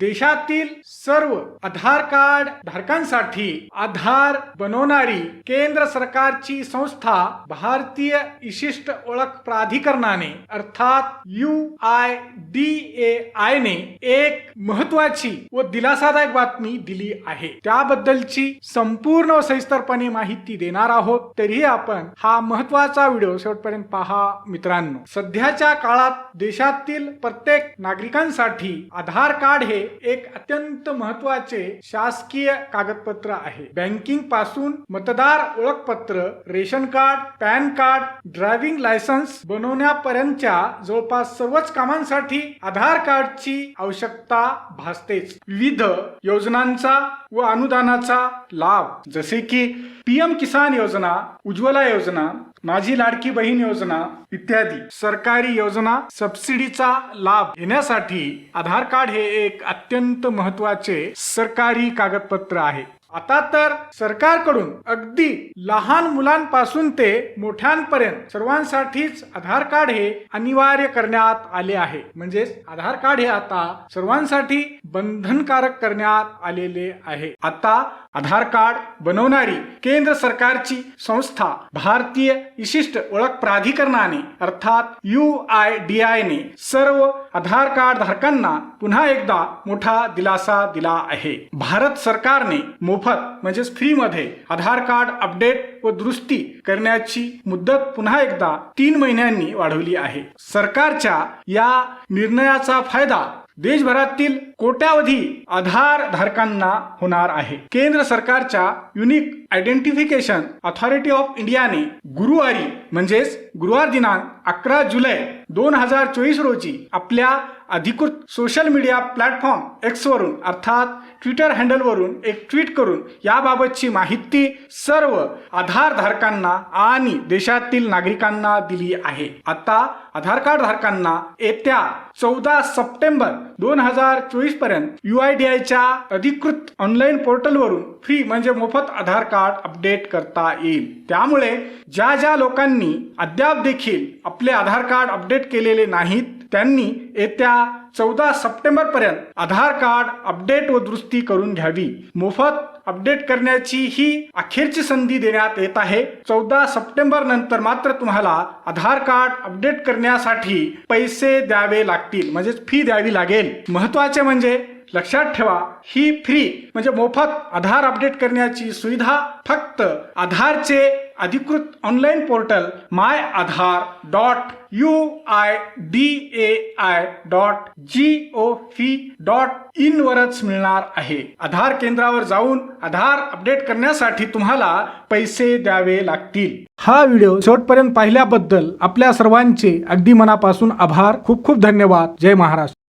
देशातील सर्व आधार कार्ड धारकांसाठी आधार बनवणारी केंद्र सरकारची संस्था भारतीय विशिष्ट ओळख प्राधिकरणाने अर्थात U I D A I ने एक महत्वाची व दिलासादायक बातमी दिली आहे. त्याबद्दलची संपूर्ण व सविस्तरपणे माहिती देणार आहोत. तरीही आपण हा महत्त्वाचा व्हिडिओ शेवटपर्यंत पहा मित्रांनो. सध्याच्या काळात देशातील प्रत्येक नागरिकांसाठी आधार कार्ड हे एक अत्यंत महत्त्वाचे शासकीय कागदपत्र आहे. बँकिंगपासून मतदार ओळखपत्र ration card pan card driving licence बनवण्यापर्यंतच्या जवळपास सर्वच कामांसाठी आधार कार्डची आवश्यकता भासतेच. विविध योजनांचा व अनुदानाचा लाभ जसे की पीएम किसान योजना उज्ज्वला योजना माझी लाडकी बहीण योजना इत्यादी. सरकारी योजना सबसिडीचा लाभ घेण्यासाठी आधार कार्ड हे एक अत्यंत महत्त्वाचे सरकारी कागदपत्र आहे. आता तर सरकारकडून अगदी लहान मुलांपासून ते मोठ्यांपर्यंत सर्वांसाठीच आधार कार्ड हे अनिवार्य करण्यात आले आहे. म्हणजेच आधार कार्ड हे आता सर्वांसाठी बंधनकारक करण्यात आलेले आहे. आता आधार कार्ड बनवणारी केंद्र सरकारची संस्था भारतीय विशिष्ट ओळख प्राधिकरणाने अर्थात यू आय डी आय ने सर्व आधार कार्ड धारकांना पुन्हा एकदा मोठा दिलासा दिला आहे. भारत सरकारने मोफत म्हणजेच फ्रीमध्ये आधार कार्ड अपडेट व दुरुस्ती करण्याची मुदत पुन्हा एकदा तीन महिन्यांनी वाढवली आहे. सरकारच्या या निर्णयाचा फायदा देशभरातील कोट्यावधी आधार धारकांना होणार आहे. केंद्र सरकारच्या युनिक आयडेंटिफिकेशन ऑथॉरिटी ऑफ इंडियाने गुरुवारी म्हणजेच गुरुवार दिनांक अकरा जुलै दोन हजार चोवीस रोजी आपल्या अधिकृत सोशल मीडिया प्लॅटफॉर्म एक्स वरून अर्थात ट्विटर हँडलवरून एक ट्विट करून याबाबतची माहिती सर्व आधार धारकांना आणि देशातील नागरिकांना दिली आहे. आता आधार कार्ड धारकांना येत्या चौदा सप्टेंबर दोन हजार चोवीसपर्यंत यू आय डी आयच्या अधिकृत ऑनलाईन पोर्टलवरून फ्री म्हणजे मोफत आधार कार्ड अपडेट करता येईल. त्यामुळे ज्या ज्या लोकांनी अद्याप देखील आपले आधार कार्ड अपडेट केलेले नाहीत त्यांनी येत्या चौदा सप्टेंबर पर्यंत आधार कार्ड अपडेट व दुरुस्ती करून घ्यावी. मोफत अपडेट करण्याची ही अखेरची संधी देण्यात येत आहे. चौदा सप्टेंबर नंतर मात्र तुम्हाला आधार कार्ड अपडेट करण्यासाठी पैसे द्यावे लागतील म्हणजेच फी द्यावी लागेल. महत्त्वाचे म्हणजे लक्षात ठेवा ही फ्री म्हणजे मोफत आधार अपडेट करण्याची सुविधा फक्त आधारचे अधिकृत online portal my Aadhaar dot U I D A I dot G O V dot in वरच मिळणार आहे. आधार केंद्रावर जाऊन आधार अपडेट करण्यासाठी तुम्हाला पैसे द्यावे लागतील. हा व्हिडिओ शेवटपर्यंत पाहिल्याबद्दल आपल्या सर्वांचे अगदी मनापासून आभार. खूप खूप धन्यवाद. जय महाराष्ट्र.